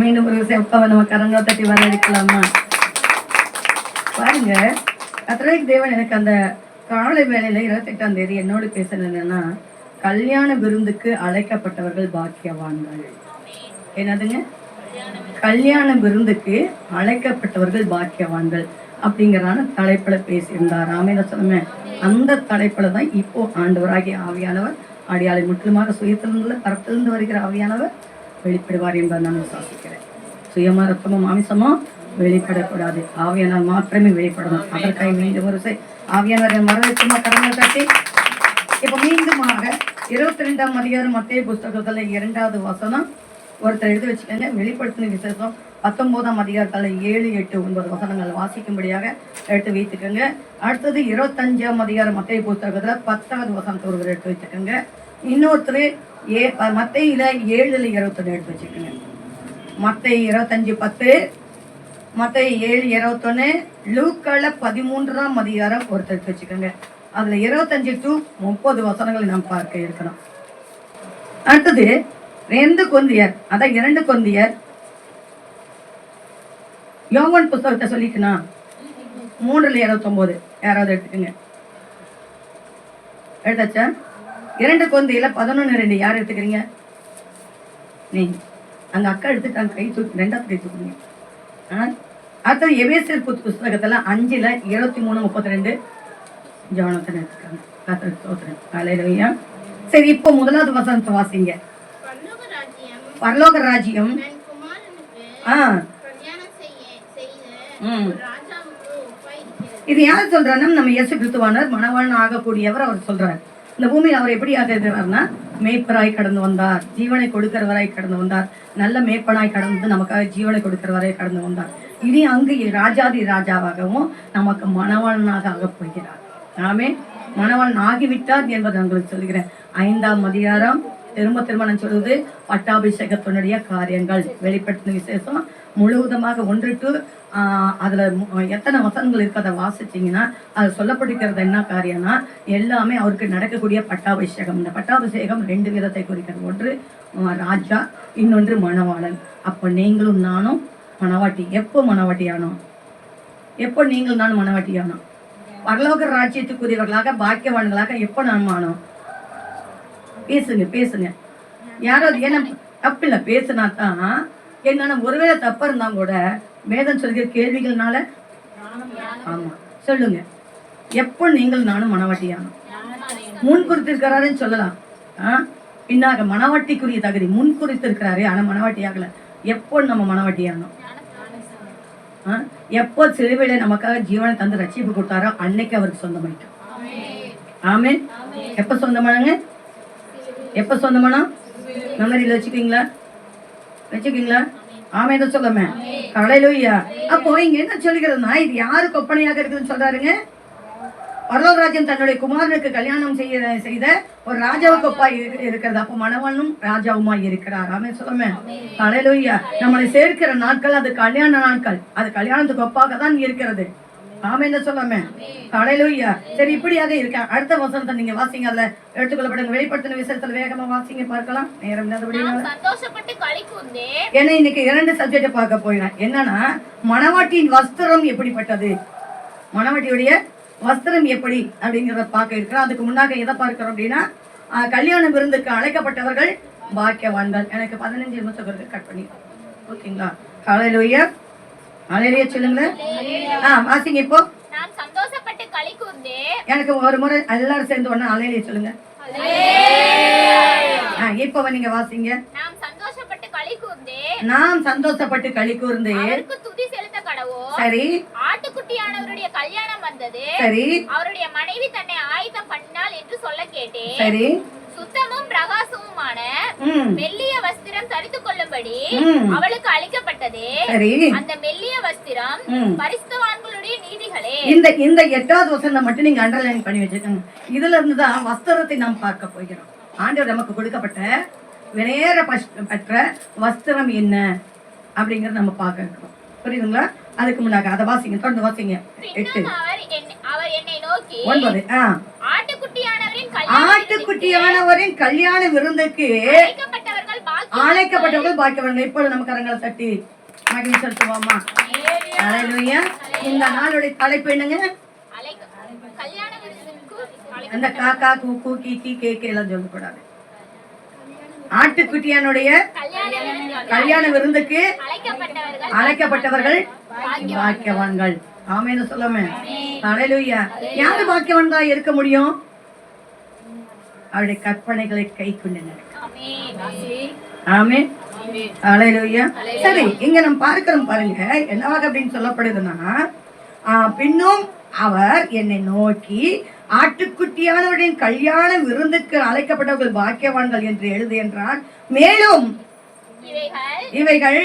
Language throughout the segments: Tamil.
மீண்டும் ஒரு செப்பவை நம்ம கரங்களை தட்டி வரவேற்கலாமா? பாருங்க கத்திரிக் தேவன் எனக்கு அந்த காலை வேளையில இருபத்தெட்டாம் தேதி என்னோடு பேசுனது என்னன்னா கல்யாண விருந்துக்கு அழைக்கப்பட்டவர்கள் பாக்கியவான்கள். என்னதுங்க? கல்யாண விருந்துக்கு அழைக்கப்பட்டவர்கள் பாக்கியவான்கள் அப்படிங்கிறான தலைப்புல பேசியிருந்தார். ராமேந்திர சொன்னமே அந்த தலைப்புல தான் இப்போ ஆண்டவராகிய ஆவியானவர் அடியாளை முற்றிலுமாக சுயத்திலிருந்து பரத்திலிருந்து வருகிற ஆவியானவர் வெளிப்படுவார் என்பதை நான் விசுவாசிக்கிறேன். சுயமா ரத்தமும் மாமிசமோ வெளிப்படக்கூடாது. ஆவியானால் மாத்திரமே வெளிப்படணும். அதற்காக மீண்டும் ஒரு செய் ஆவியானவரை மரணத்துமா கடமை கட்டி இப்போ மீண்டுமாக இருபத்தி ரெண்டாம் அதிகாரம் மத்திய புஸ்தகத்தில் இரண்டாவது வசனம் ஒருத்தர் எழுதி வச்சுக்கோங்க. வெளிப்படுத்தின விசேஷம் பத்தொன்பதாம் அதிகாரத்தில் ஏழு எட்டு ஒன்பது வசனங்கள் வாசிக்கும்படியாக எடுத்து வைத்துக்கோங்க. அடுத்தது இருபத்தஞ்சாம் அதிகாரம் மத்திய புஸ்தகத்தில் பத்தாவது வசனத்தை ஒருவர் எடுத்து வச்சுக்கோங்க இன்னொருத்தர் ஏ மத்தையில் ஏழுல இருபத்தொன்று எடுத்து வச்சுக்கோங்க. மத்தை இருபத்தஞ்சி பத்து மற்ற ஏழு இருபத்தொன்னு லூக்கால பதிமூன்றாம் அதிகாரம் ஒருத்தர் எடுத்து வச்சுக்கோங்க. அதில் இருபத்தஞ்சி டு முப்பது வசனங்களை நாம் பார்க்க இருக்கணும் அடுத்தது ரெண்டு கொந்தியர் அதான் இரண்டு கொந்தியர். யோகன் புஸ்தகத்தை சொல்லிக்கணும் மூன்றில் இருபத்தொம்போது. யாராவது எடுத்துக்கோங்க. எடுத்தாச்சா? இரண்டு கொந்தியில பதினொன்னு ரெண்டு யார் எடுத்துக்கிறீங்க? நீங்க அங்க அக்கா எடுத்துட்டாங்க கை தூக்கி ரெண்டாவது கை தூக்குங்க. ஆ? அடுத்தது எபேசியர் புத் புஸ்தகத்துல அஞ்சுல இருபத்தி மூணு முப்பத்தி ரெண்டு. ஜோனத்தன் எடுத்துக்காங்க. கத்திர ஸ்தோத்திரம். ஹalleluya. சரி இப்போ முதலாவது வசனத்தை வாசிங்க. பரலோக ராஜ்யம் ஆ. கல்யாணம் செய்ய செய்த ம். ஒரு ராஜாவுக்கு ஒப்பாயிருக்கிறது இது யார் சொல்றாருன்னா நம்ம இயேசு கிறிஸ்துவானவர் மணவாளன் ஆகக்கூடியவர் அவர் சொல்றார். இந்த பூமியில் அவர் எப்படி ஆகிறார்னா மேய்ப்பராய் கடந்து வந்தார் ஜீவனை கொடுக்கிறவராய் கடந்து வந்தார் நல்ல மேய்ப்பனாய் கடந்து நமக்காக ஜீவனை கொடுக்கிறவராய் கடந்து வந்தார். இனி அங்கு ராஜாதி ராஜாவாகவும் நமக்கு மணவாளனாக ஆகப் போகிறார். ஆமே மணவாளன் ஆகிவிட்டார் என்பதை உங்களுக்கு சொல்கிறேன் ஐந்தாம் அதிகாரம் திரும்ப திரும்ப நான் பட்டாபிஷேகத்தினுடைய காரியங்கள் வெளிப்படுத்தின விசேஷம் முழுவதுமாக ஒன்று டு அதில் அதுல எத்தனை வசனங்கள் இருக்கதை அதை அது சொல்லப்படுகிறது என்ன காரியம்னா எல்லாமே அவருக்கு நடக்கக்கூடிய பட்டாபிஷேகம். இந்த பட்டாபிஷேகம் ரெண்டு விதத்தை குறிக்கிறது. ஒன்று ராஜா இன்னொன்று மணவாளன். அப்போ நீங்களும் நானும் மணவாட்டி. எப்போ மணவாட்டியானோம் எப்போ நீங்கள் நானும் மணவாட்டியானோம் பரலோக ராஜ்யத்துக்குரியவர்களாக பாக்கியவான்களாக எப்போ நாம் ஆனோம்? பேசுங்க பேசுங்க. யாரோ ஏன்னா தப்பு இல்லை பேசுனா தான் என்னன்னா ஒருவேளை தப்பா இருந்தா கூட வேதம் சொல்கிற கேள்விகள்னால ஆமா சொல்லுங்க. எப்போ நீங்கள் நானும் மனவாட்டியானோம் முன் குறித்திருக்கிறாருன்னு சொல்லலாம். ஆ? பின்னாக மனவாட்டிக்குரிய தகுதி முன் குறித்திருக்கிறாரு ஆனா மனவாட்டி ஆகல. எப்போ நம்ம மனவாட்டியானோம்? எப்போ சிலுவையில நமக்காக ஜீவனை தந்து ரட்சிப்பு கொடுத்தாரோ அன்னைக்கு அவருக்கு சொந்தமாயிட்டோம் ஆமென். எப்ப சொந்தமானங்க? எப்ப சொந்தமானா? மெமரியில வச்சுக்கீங்களா வச்சுக்கீங்களா ஆமே தான் சொல்லாம. கலையிலோய்யா அப்போ இங்க என்ன சொல்லுகிறதுனா இது யாருக்கு ஒப்பனையாக இருக்குதுன்னு சொல்றாருங்க? பரலோகராஜன் தன்னுடைய குமாரனுக்கு கல்யாணம் செய்ய செய்த ஒரு ராஜாவுக்கு ஒப்பா இருக்கிறது. அப்போ மணவனும் ராஜாவுமா இருக்கிறார். ஆமே சொல்லுமே. கலையிலோய்யா நம்மளை சேர்க்கிற நாட்கள் அது கல்யாண நாட்கள். அது கல்யாணத்துக்கு ஒப்பாக தான் இருக்கிறது. ஆமேன்னு சொல்லாம? கலையிலோய்யா சரி இப்படியாக இருக்கேன் அடுத்த வசனத்தை நீங்க வாசிங்க அதுல எடுத்துக்கொள்ளப்படுங்க வெளிப்படுத்தின விஷயத்துல வேகமா வாசிங்க பார்க்கலாம். நேரம் நாம் ஏன்னா இன்னைக்கு இரண்டு சப்ஜெக்ட் பார்க்க போயிடும் என்னன்னா மணவாட்டியின் வஸ்திரம் எப்படிப்பட்டது? மணவாட்டியுடைய வஸ்திரம் எப்படி அப்படிங்கிறத பார்க்க இருக்கிறோம். அதுக்கு முன்னாக எதை பார்க்கிறோம் அப்படின்னா கல்யாண விருந்துக்கு அழைக்கப்பட்டவர்கள் பாக்கியவான்கள். எனக்கு பதினஞ்சு நிமிஷம் கட் பண்ணி ஓகேங்களா? காலையிலோயா காலையிலேயே சொல்லுங்களேன் ஆ வாசிங்க இப்போ. எனக்கு ஒரு முறை எல்லாரும் சேர்ந்து ஒண்ணு அலையிலேயே சொல்லுங்க. இப்போ நீங்க வாசிங்க. நாம் சந்தோஷப்பட்டு களி கூர்ந்தே. துதி செலுத்த கடவோ? சரி. ஆட்டுக்குட்டியானவருடைய கல்யாணம் வந்தது. சரி. அவருடைய மனைவி தன்னை ஆயத்தம் பண்ணினாள் என்று சொல்ல கேட்டேன். சரி. சுத்தமும் பிரகாசமுமான மெல்லிய வஸ்திரம் தரித்துக் கொள்ளும்படி ம். அவளுக்கு அளிக்கப்பட்டது அந்த மெல்லிய வஸ்திரம். பரிசுத்தவான்களுடைய நீதிகளே. இந்த இந்த எட்டாவது வசனம் மட்டும் நீங்க அண்டர்லைன் பண்ணி வச்சுக்கோங்க இதுல இருந்து தான் வஸ்திரத்தை நாம் பார்க்க போகிறோம். ஆண்டவர் நமக்கு கொடுக்கப்பட்ட பஷ்- பெற்ற வஸ்திரம் என்ன அப்படிங்கறத நம்ம பார்க்க புரியுதுங்களா? அதுக்கு முன்னாக அதை வாசிங்க தொடர்ந்து வாசிங்க. எட்டு. அவர் என்னை- நோக்கி ஒன்பது. ஆட்டுக்குட்டியானவரின் கல்யாண விருந்துக்கு அழைக்கப்பட்டவர்கள் பாக்கியவான்கள் இப்பொழுது நம்ம கரங்களை தட்டி மகிழ்ச்சி செலுத்துவோமா? இந்த நாளுடைய தலைப்பு என்னங்க? அந்த காக்கா கூக்கு கீக்கி கேக்கு எல்லாம் சொல்லக்கூடாது. ஆட்டுக்குட்டியானுடைய கல்யாண விருந்து கல்யாண விருந்துக்கு அழைக்கப்பட்டவர்கள் பாக்கியவான்கள். ஆமேன்னு சொல்லாம. ஹalleluya யாரு பாக்கியவான்களா இருக்க முடியும்? அவருடைய கற்பனைகளை கை கொண்டு நடக்க ஆமென். ஆமே ஹalleluya. சரி இங்க நம்ம பார்க்கிறோம் பாருங்க என்னவாக அப்படின்னு சொல்லப்படுதுன்னா பின்னும் அவர் என்னை நோக்கி ஆட்டுக்குட்டியானவரின் கல்யாண விருந்துக்கு அழைக்கப்பட்டவர்கள் பாக்கியவான்கள் என்று எழுது என்றார். மேலும் இவைகள்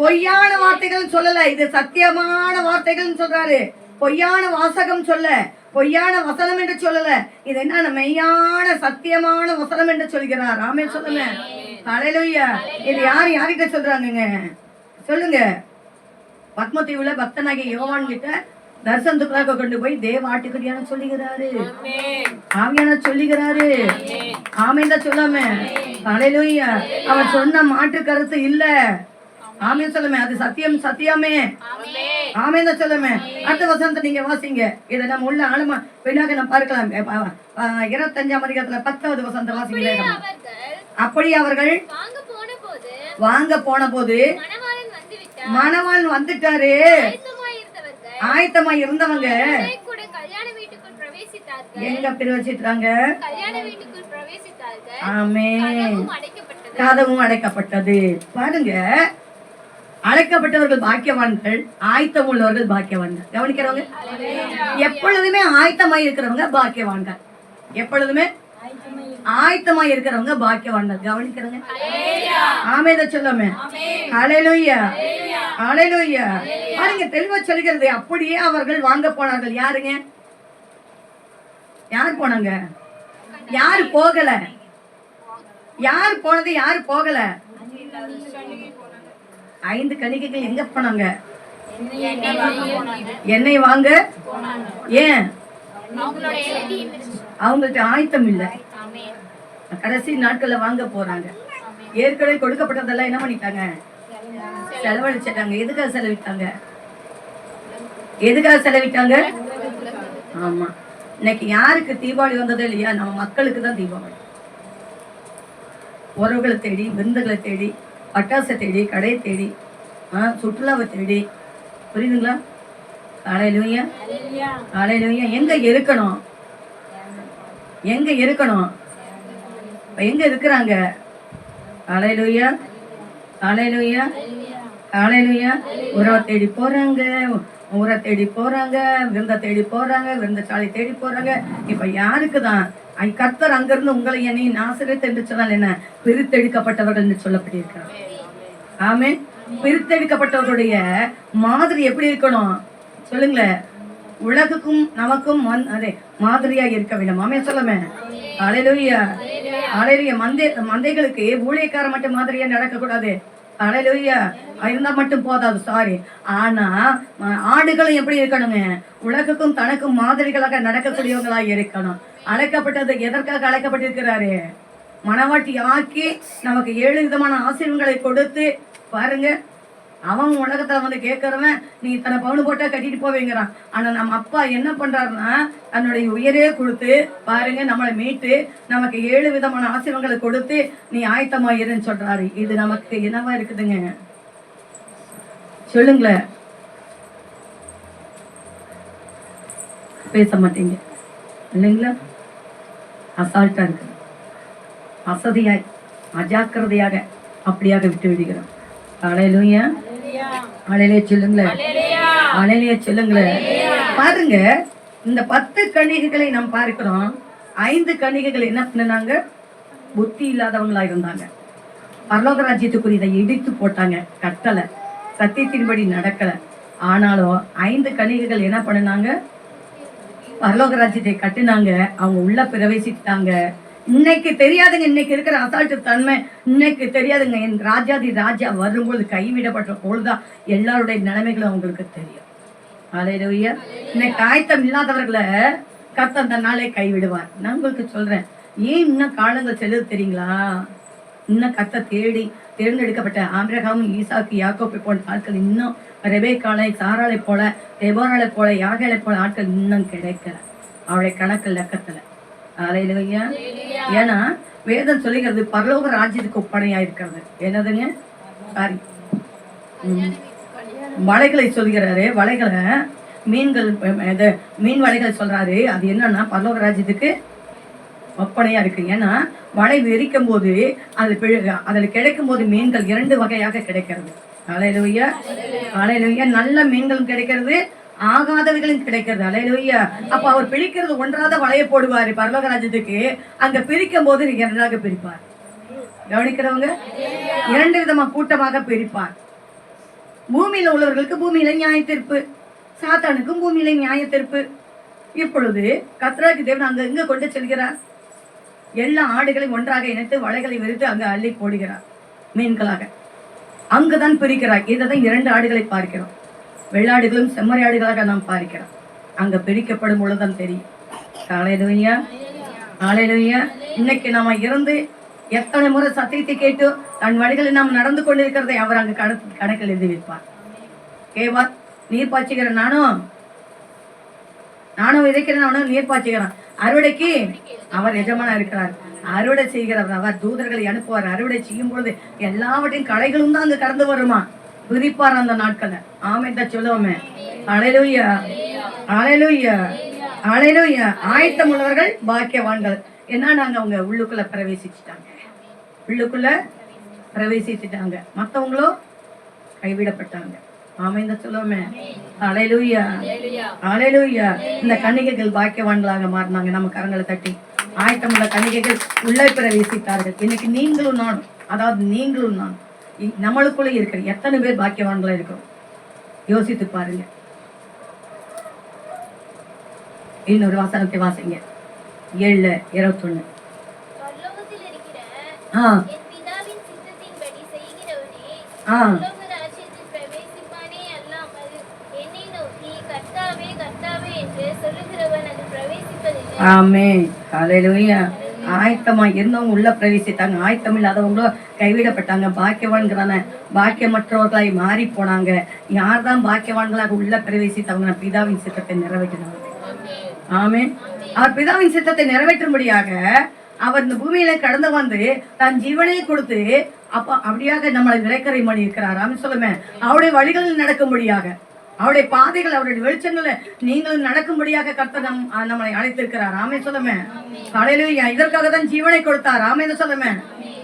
பொய்யான வார்த்தைகள் சொல்லல. இது சத்தியமான வார்த்தைகள் சொல்றாரு. பொய்யான வாசகம் சொல்ல. பொய்யான வசனம் என்று சொல்லல. இது என்ன? மெய்யான சத்தியமான வசனம் என்று சொல்கிறார். ஆமே சொல்லுங்க. ஹalleluya. இது யார் யார்கிட்ட சொல்றாங்கங்க? சொல்லுங்க. பத்மதீவுல பக்தனாகிய யோவான் கிட்ட தரிசனத்துக்குள்ளாக கொண்டு போய் தேவ ஆட்டுக்குடியான சொல்லுகிறாரு. ஆவியான சொல்லுகிறாரு. ஆமேன். தான் சொல்லாம. ஹalleluya. அவர் சொன்ன மாற்று கருத்து இல்ல. ஆமேன் சொல்லுமே. அது சத்தியம் சத்தியமே. ஆமென். ஆமேன் தான் சொல்லுமே. அடுத்த வசனத்தை நீங்க வாசிங்க. இதை நம்ம உள்ள ஆழமா பின்னாக நம்ம பார்க்கலாம். இருபத்தஞ்சாம் அதிகாரத்துல பத்தாவது வசனத்தை வாசிங்க. அப்படி அவர்கள் வாங்க போன போது மணவான் வந்துட்டாரு. ஆயத்தமா இருந்தவங்க எங்க பிரவேசித்தார்கள். ஆமே கதவும் அடைக்கப்பட்டது. பாருங்க. அழைக்கப்பட்டவர்கள் பாக்கியவான்கள் ஆயத்தம் உள்ளவர்கள் பாக்கியவான்கள். கவனிக்கிறவங்க? எப்பொழுதுமே ஆயத்தமாய் இருக்கிறவங்க பாக்கியவான்கள். எப்பொழுதுமே ஆயத்தமாய் இருக்கிறவங்க பாக்கியவான்கள். கவனிக்கிறவங்க? ஆமேத சொல்லாமே. அலையிலுயா அலையிலுயா பாருங்க தெளிவா சொல்கிறது. அப்படியே அவர்கள் வாங்க போனார்கள். யாருங்க? யார் போனாங்க? யார் போகல? யார் போனது? யார் போகல? ஐந்து கணிகைகள் எங்க போனாங்க? எண்ணெய் வாங்க ஏன். அவங்கள்ட்ட ஆயத்தம் இல்ல. கடைசி நாட்கள்ல வாங்க போறாங்க. ஏற்கனவே கொடுக்கப்பட்டதெல்லாம் என்ன பண்ணிட்டாங்க? செலவழிச்சிட்டாங்க. எதுக்காக செலவிட்டாங்க? எதுக்காக செலவிட்டாங்க? ஆமா. இன்னைக்கு யாருக்கு தீபாவளி வந்ததோ இல்லையா? நம்ம மக்களுக்கு தான் தீபாவளி. உறவுகளை தேடி விருந்துகளை தேடி பட்டாசை தேடி கடையை தேடி ஆ, சுற்றுலாவை தேடி. புரியுதுங்களா? காலையிலுயா காலையிலுயா எங்க இருக்கணும்? எங்க இருக்கணும்? இப்ப எங்க இருக்கிறாங்க? காலையிலுயா காலையிலுயா காலையிலுயா உறவை தேடி போறாங்க. ஊரை தேடி போறாங்க. விருந்த தேடி போறாங்க. விருந்தச்சாலை தேடி போறாங்க. இப்ப யாருக்கு தான் கர்த்தர் அங்கிருந்து உங்களை என்னை நாசிரியத்தை என்று சொன்னால் என்ன? பிரித்தெடுக்கப்பட்டவர்கள் என்று சொல்லப்பட்டிருக்கிறார். ஆமே பிரித்தெடுக்கப்பட்டவர்களுடைய மாதிரி எப்படி இருக்கணும்? சொல்லுங்களேன். உலகுக்கும் நமக்கும் அதே மாதிரியா இருக்க வேண்டும். ஆமே சொல்லுமே. அலையிலுயா அலையிலுயா மந்தை மந்தைகளுக்கு ஊழியக்கார மட்டும் மாதிரியா நடக்கக்கூடாது. அலையிலுயா இருந்தா மட்டும் போதாது சாரி ஆனா ஆடுகளும் எப்படி இருக்கணுங்க? உலகுக்கும் தனக்கும் மாதிரிகளாக நடக்கக்கூடியவங்களா இருக்கணும். அழைக்கப்பட்டது எதற்காக அழைக்கப்பட்டிருக்கிறாரு? மனவாட்டி ஆக்கி நமக்கு ஏழு விதமான ஆசீர்வங்களை கொடுத்து பாருங்க. அவன் உலகத்துல வந்து கேட்கறவன் நீ இத்தனை பவுன் போட்டா கட்டிட்டு போவீங்கிறான். ஆனா நம்ம அப்பா என்ன பண்றாருன்னா தன்னுடைய உயரே கொடுத்து பாருங்க நம்மளை மீட்டு நமக்கு ஏழு விதமான ஆசீர்வங்களை கொடுத்து நீ ஆயத்தமா இருன்னு சொல்றாரு. இது நமக்கு என்னவா இருக்குதுங்க? சொல்லுங்களேன். பேச மாட்டீங்க. இல்லைங்களா? அசால்ட்டா இருக்கு. அசதியாய் அஜாக்கிரதையாக அப்படியாக விட்டு விடுகிறோம். அலையிலுயா? அலையிலே சொல்லுங்களேன். அலையிலே சொல்லுங்களேன். பாருங்க இந்த பத்து கணிகைகளை நாம் பார்க்கிறோம். ஐந்து கணிகைகள் என்ன பண்ணினாங்க புத்தி இல்லாதவங்களா இருந்தாங்க. பரலோக ராஜ்யத்துக்குரியதை இடித்து போட்டாங்க கட்டலை. சத்தியத்தின்படி நடக்கலை. ஆனாலும் ஐந்து கணிகைகள் என்ன பண்ணினாங்க? பரலோக ராஜ்யத்தை கட்டுனாங்க. அவங்க உள்ள பிரவேசித்தாங்க இன்னைக்கு தெரியாதுங்க இன்னைக்கு இருக்கிற அசால்ட்டு தன்மை. இன்னைக்கு தெரியாதுங்க என் ராஜாதி ராஜா வரும்பொழுது கைவிடப்பட்ட பொழுதுதான் எல்லாருடைய நிலைமைகளும் அவங்களுக்கு தெரியும். அலையிலூயா இன்னைக்கு ஆயத்தம் இல்லாதவர்களை கத்த அந்த நாளே கைவிடுவார். நான் உங்களுக்கு சொல்றேன். ஏன் இன்னும் காலங்கள் செல்லுது தெரியுங்களா? இன்னும் கத்த தேடி தேர்ந்தெடுக்கப்பட்ட ஆபிரகாம் ஈசாக்கு யாக்கோப்பை போன்ற ஆட்கள் இன்னும் ரெபேக்காலை சாராளை போல தெபோராளை போல யாகலை போல ஆட்கள் இன்னும் கிடைக்கல. அவளுடைய கணக்கு லக்கத்துல அலையிலுவையா ஏன்னா வேதம் சொல்லுகிறது பரலோக ராஜ்யத்துக்கு ஒப்பனையா இருக்கிறது என்னதுங்க? சாரி. வலைகளை சொல்கிறாரு வலைகளை மீன்கள் இது மீன் வலைகளை சொல்றாரு அது என்னன்னா பரலோக ராஜ்யத்துக்கு ஒப்பனையா இருக்கு. ஏன்னா வலை வெறிக்கும் போது அது அதில் அதுல கிடைக்கும் போது மீன்கள் இரண்டு வகையாக கிடைக்கிறது. அலையிலுயா அலையிலுயா நல்ல மீன்களும் கிடைக்கிறது ஆகாதவைகளும் கிடைக்கிறது. அலையிலுயா அப்ப அவர் பிரிக்கிறது ஒன்றாத வலையை போடுவாரு. பரலோகராஜ்யத்துக்கு அங்க பிரிக்கும் போது இரண்டாக பிரிப்பார். கவனிக்கிறவங்க? இரண்டு விதமா கூட்டமாக பிரிப்பார். பூமியில உள்ளவர்களுக்கு பூமியில நியாய தீர்ப்பு. சாத்தானுக்கும் பூமியில நியாய தீர்ப்பு. இப்பொழுது கத்ராக்கு தேவன் அங்க எங்க கொண்டு செல்கிறார்? எல்லா ஆடுகளையும் ஒன்றாக இணைத்து வலைகளை விரித்து அங்கு அள்ளி போடுகிறார் மீன்களாக. அங்குதான் பிரிக்கிறார். இதை தான் இரண்டு ஆடுகளை பார்க்கிறோம். வெள்ளாடுகளும் செம்மறி ஆடுகளாக நாம் பார்க்கிறோம். அங்க பிரிக்கப்படும் பொழுதுதான் தெரியும். காலையிலுயா காலையிலுயா இன்னைக்கு நாம இருந்து எத்தனை முறை சத்தியத்தை கேட்டு தன் வழிகளில் நாம் நடந்து கொண்டிருக்கிறதை அவர் அங்கு கணக்கு கணக்கில் எழுதி வைப்பார் கேவா நீர் பாய்ச்சுகிற நானும் நானும் விதைக்கிறேன் அவனும் நீர் பாய்ச்சுகிறான். அறுவடைக்கு அவர் எஜமானா இருக்கிறார். அறுவடை செய்கிறவர் அவர் தூதர்களை அனுப்புவார். அறுவடை செய்யும் பொழுது எல்லாவற்றையும் கலைகளும் தான் அங்க கடந்து வருமா? பிரிப்பார் அந்த நாட்கள்ல. ஆமை சொல்லுவோமே. அலையிலுயா அலையிலுயா அலையிலுயா ஆயத்தம் உள்ளவர்கள் பாக்கியவான்கள். என்ன நாங்க அவங்க உள்ளுக்குள்ள பிரவேசிச்சுட்டாங்க? உள்ளுக்குள்ள பிரவேசிச்சுட்டாங்க. மத்தவங்களும் கைவிடப்பட்டாங்க. ஆமைந்த சொல்லுவோமே. அலையிலுயா அலையிலுயா இந்த கன்னிகைகள் பாக்கியவான்களாக மாறினாங்க. நம்ம கரங்களை தட்டி ஆயத்தமுள்ள கன்னிகைகள் உள்ளே பிரவேசித்தார்கள் இன்னைக்கு நீங்களும் நானும் அதாவது நீங்களும் நான் நம்மளுக்குள்ள இருக்கிற எத்தனை பேர் பாக்கியவான்களா இருக்கிறோம்? யோசித்து பாருங்க. இன்னொரு வாசனத்தை வாசிங்க. ஏழுல இருபத்தொன்னு. ஆ. ஆ பரலோக ராஜ்யத்தில் பிரவேசிப்பானே அல்லாமல் என்னை நோக்கி கர்த்தாவே கர்த்தாவே என்று சொல்லுகிறவன் அது பிரவேசிப்பதில்லை ஆமே ஹalleluya. ஆயத்தமா இருந்தவங்க உள்ள பிரவேசித்தாங்க. ஆயத்தம் இல்லாதவங்களும் கைவிடப்பட்டாங்க. பாக்கியவான்கிறான பாக்கியமற்றவர்களாய் மாறி போனாங்க. யார் தான் பாக்கியவான்களாக உள்ள பிரவேசித்தவங்க பிதாவின் சித்தத்தை நிறைவேற்றினாங்க ஆமே அவர் பிதாவின் சித்தத்தை நிறைவேற்றும்படியாக அவர் இந்த பூமியில கடந்து வந்து தன் ஜீவனை கொடுத்து அப்ப அப்படியாக நம்மளை நிறைக்கரை பண்ணி இருக்கிறார். அப்படின்னு சொல்லுமே அவருடைய வழிகளில் நடக்கும்படியாக. அவருடைய பாதைகள் அவருடைய வெளிச்சங்களை நீங்களும் நடக்கும்படியாக கர்த்தர் நம் நம்மளை அழைத்திருக்கிறார். ஆமே சொல்லுமே. தலையிலுயா இதற்காக தான் ஜீவனை கொடுத்தார். ஆமே சொல்லுமே.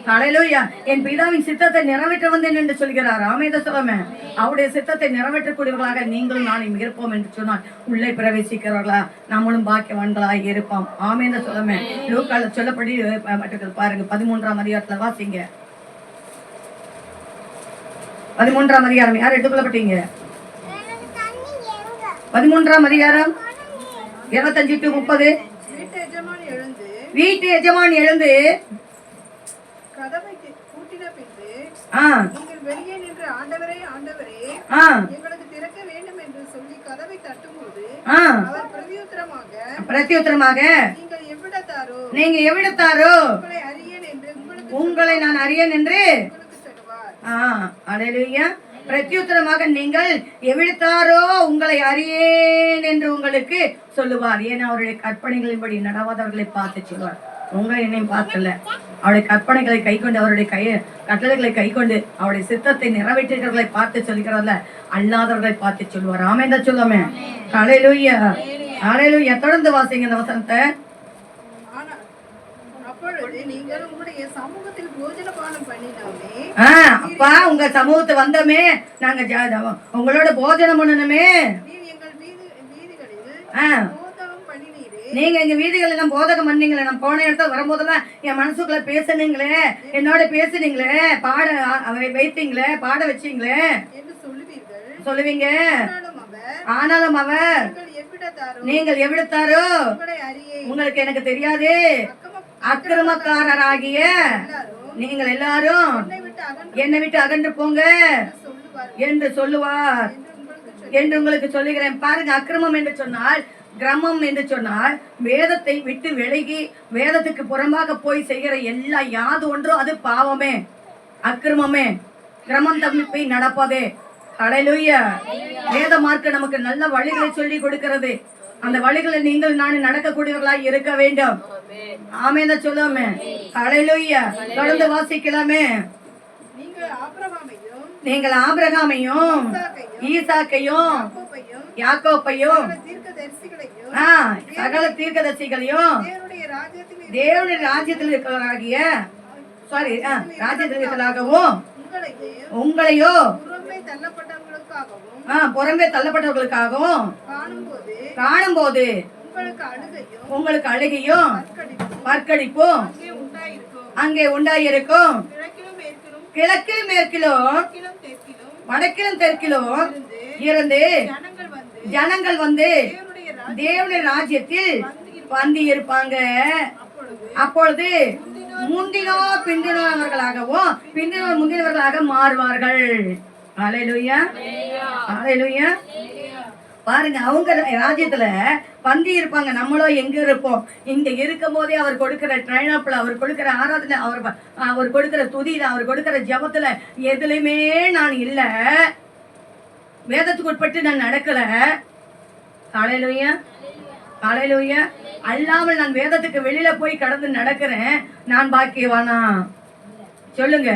தலையிலுயா என் பிதாவின் சித்தத்தை நிறைவேற்ற வந்தேன் என்று சொல்கிறார். ஆமே சொல்லுமே. அவருடைய சித்தத்தை நிறைவேற்றக்கூடியவர்களாக நீங்களும் நானும் இருப்போம் என்று சொன்னால் உள்ளே பிரவேசிக்கிறவர்களா? நம்மளும் பாக்கியவான்களாக இருப்போம். ஆமேத சொல்லுமே. லூக்கால சொல்லப்படி மட்டுக்கள் பாருங்க. பதிமூன்றாம் அதிகாரத்துல வாசிங்க. பதிமூன்றாம் அதிகாரம். யார் எடுத்துக்கொள்ளப்பட்டீங்க? பதிமூன்றாம் அதிகாரம். இருபத்தஞ்சு டு முப்பது. வீட்டு எஜமான் எழுந்து பிரதியுத்தரமாக நீங்க எவ்விடத்தாரோ உங்களை நான் அறியேன் என்று ஆ அலையிலுயா. பிரத்யுத்தரமாக நீங்கள் எவிழ்த்தாரோ உங்களை அறியேன் என்று உங்களுக்கு சொல்லுவார். ஏன்னா அவருடைய கற்பனைகளின்படி நடவாதவர்களை பார்த்து சொல்வார். உங்களை என்னையும் பார்க்கல. அவருடைய கற்பனைகளை கை கொண்டு அவருடைய கை கட்டளைகளை கை கொண்டு அவருடைய சித்தத்தை நிறைவேற்றுகிறவர்களை பார்த்து சொல்கிறவர்கள அல்லாதவர்களை பார்த்து சொல்லுவார் ஆமே தான் சொல்லுவோமே. அலையிலுயா அலையிலுயா தொடர்ந்து வாசிங்க இந்த வசனத்தை. நீங்கள் உங்களுடைய சமூகத்தில் போஜன பானம் பண்ணினாலே ஆ அப்பா உங்க சமூகத்து வந்தோமே. நாங்க உங்களோட போஜனம் பண்ணணுமே. ஆ. நீங்க எங்க வீடுகள் எல்லாம் போதகம் பண்ணீங்களே நான் போன இடத்துல வரும்போதெல்லாம் என் மனசுக்குள்ள பேசுனீங்களே என்னோட பேசுனீங்களே பாட வைத்தீங்களே பாட வச்சீங்களே. சொல்லுவீங்க. ஆனாலும் அவர் நீங்கள் எவ்விடத்தாரோ? உங்களுக்கு எனக்கு தெரியாது. அக்கிரமக்காரராகிய நீங்கள் எல்லாரும் என்னை விட்டு அகன்று போங்க என்று சொல்லுவார். என்று உங்களுக்கு சொல்லுகிறேன். பாருங்க அக்கிரமம் என்று சொன்னால் கிரமம் என்று சொன்னால் வேதத்தை விட்டு விலகி வேதத்துக்கு புறம்பாக போய் செய்கிற எல்லா யாது ஒன்றும் அது பாவமே அக்கிரமமே. கிரமம் தம்மிப்பை நடப்பதே. ஹalleluya. வேத மார்க்க நமக்கு நல்ல வழிகளை சொல்லி கொடுக்கிறது. அந்த வழிகளை நீங்கள் நான் நடக்கக்கூடியவர்களாய் இருக்க வேண்டும். ஆமே தான் சொல்லுவோமே. ஹalleluya. தொடர்ந்து வாசிக்கலாமே. நீங்கள் ஆபிரகாமையும் ஈசாக்கையும் யாக்கோப்பையும் சகல தீர்க்கதரிசிகளையும் தேவனுடைய ராஜ்யத்தில் இருக்கிறவராகிய சாரி ராஜ்யத்தில் இருக்கிறாகவும் உங்களையோ புறம்பே தள்ளப்பட்டவர்களுக்காகவும் காணும்போது காணும்போது உங்களுக்கு அழுகையும் பற்கடிப்பும் அங்கே உண்டாயிருக்கும். அங்கே உண்டாயிருக்கும். கிழக்கிலும் மேற்கிலும் வடக்கிலும் தெற்கிலும் இருந்து ஜனங்கள் வந்து ஜனங்கள் வந்து தேவனுடைய ராஜ்யத்தில் வந்து இருப்பாங்க அப்பொழுது முந்தினோ பிந்தினவர்களாகவும் பிந்தினோர் முந்தினவர்களாக மாறுவார்கள். அலையிலுயா. அலையிலுயா. பாருங்க அவங்க ராஜ்யத்துல பந்தி இருப்பாங்க. நம்மளும் எங்க இருப்போம்? இங்க இருக்கும் போதே அவர் கொடுக்கிற ட்ரைனப்ல அவர் கொடுக்கிற ஆராதனை அவர் அவர் கொடுக்கிற துதியில அவர் கொடுக்கிற ஜபத்துல எதுலையுமே நான் இல்ல. வேதத்துக்கு உட்பட்டு நான் நடக்கல. அலையிலுயா அலையிலுயா அல்லாமல் நான் வேதத்துக்கு வெளியில போய் கடந்து நடக்கிறேன். நான் பாக்கியவானா? சொல்லுங்க.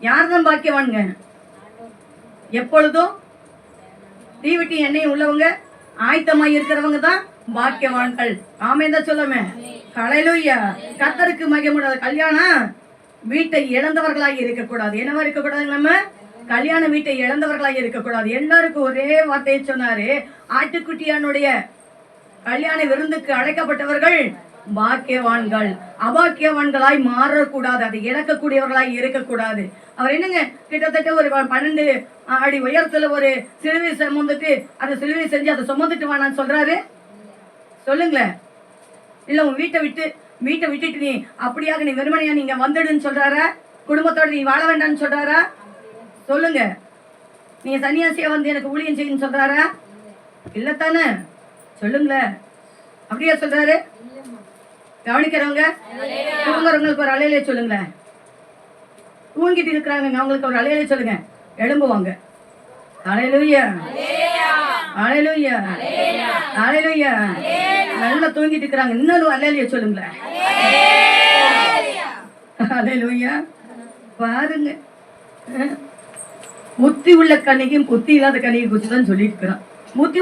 யார் தான் பாக்கியவானுங்க? எப்பொழுதும்? தீவிட்டி எண்ணெய் உள்ளவங்க ஆயத்தமாய் இருக்கிறவங்க தான் பாக்கியவான்கள். ஆமே தான் சொல்லுமே. கலையிலுயா கத்தருக்கு மகிமுடாத கல்யாணம் வீட்டை இழந்தவர்களாக இருக்கக்கூடாது. என்னவா இருக்கக்கூடாது நம்ம? கல்யாண வீட்டை இழந்தவர்களாக இருக்கக்கூடாது. எல்லாருக்கும் ஒரே வார்த்தையை சொன்னாரு. ஆட்டுக்குட்டியானுடைய கல்யாண விருந்துக்கு அழைக்கப்பட்டவர்கள் பாக்கியவான்கள். அபாக்கியவான்களாய் மாறக்கூடாது. அதை இழக்கக்கூடியவர்களாய் இருக்கக்கூடாது. அவர் என்னங்க? கிட்டத்தட்ட ஒரு பன்னெண்டு அடி உயரத்துல ஒரு சிலுவை சுமந்துட்டு அந்த சிலுவை செஞ்சு அதை சுமந்துட்டு வானான்னு சொல்றாரு. சொல்லுங்களேன். இல்ல உன் வீட்டை விட்டு வீட்டை விட்டுட்டு நீ அப்படியாக நீ வெறுமனையா நீங்க வந்துடுன்னு சொல்றாரா? குடும்பத்தோட நீ வாழ வேண்டாம்னு சொல்றாரா? சொல்லுங்க. நீங்க சன்னியாசியா வந்து எனக்கு ஊழியம் செய்யுன்னு சொல்றாரா? இல்லத்தானே? சொல்லுங்களேன். அப்படியா சொல்றாரு? கவனிக்கிறவங்க தூங்குறவங்களுக்கு ஒரு அலையிலே சொல்லுங்களேன். தூங்கிட்டு இருக்கிறாங்க அவங்களுக்கு ஒரு அலையிலே சொல்லுங்க. எழும்புவாங்க. அலையிலுயா. அலையிலுயா. அலையிலுயா. நல்லா தூங்கிட்டு இருக்கிறாங்க. இன்னொரு அலையிலே சொல்லுங்களேன். அலையிலுயா. பாருங்க. முத்தி புத்தி உள்ள கண்ணிக்கும் புத்தி இல்லாத கண்ணிக்கும் குறிச்சு தான் சொல்லிட்டு இருக்கிறான் புத்தி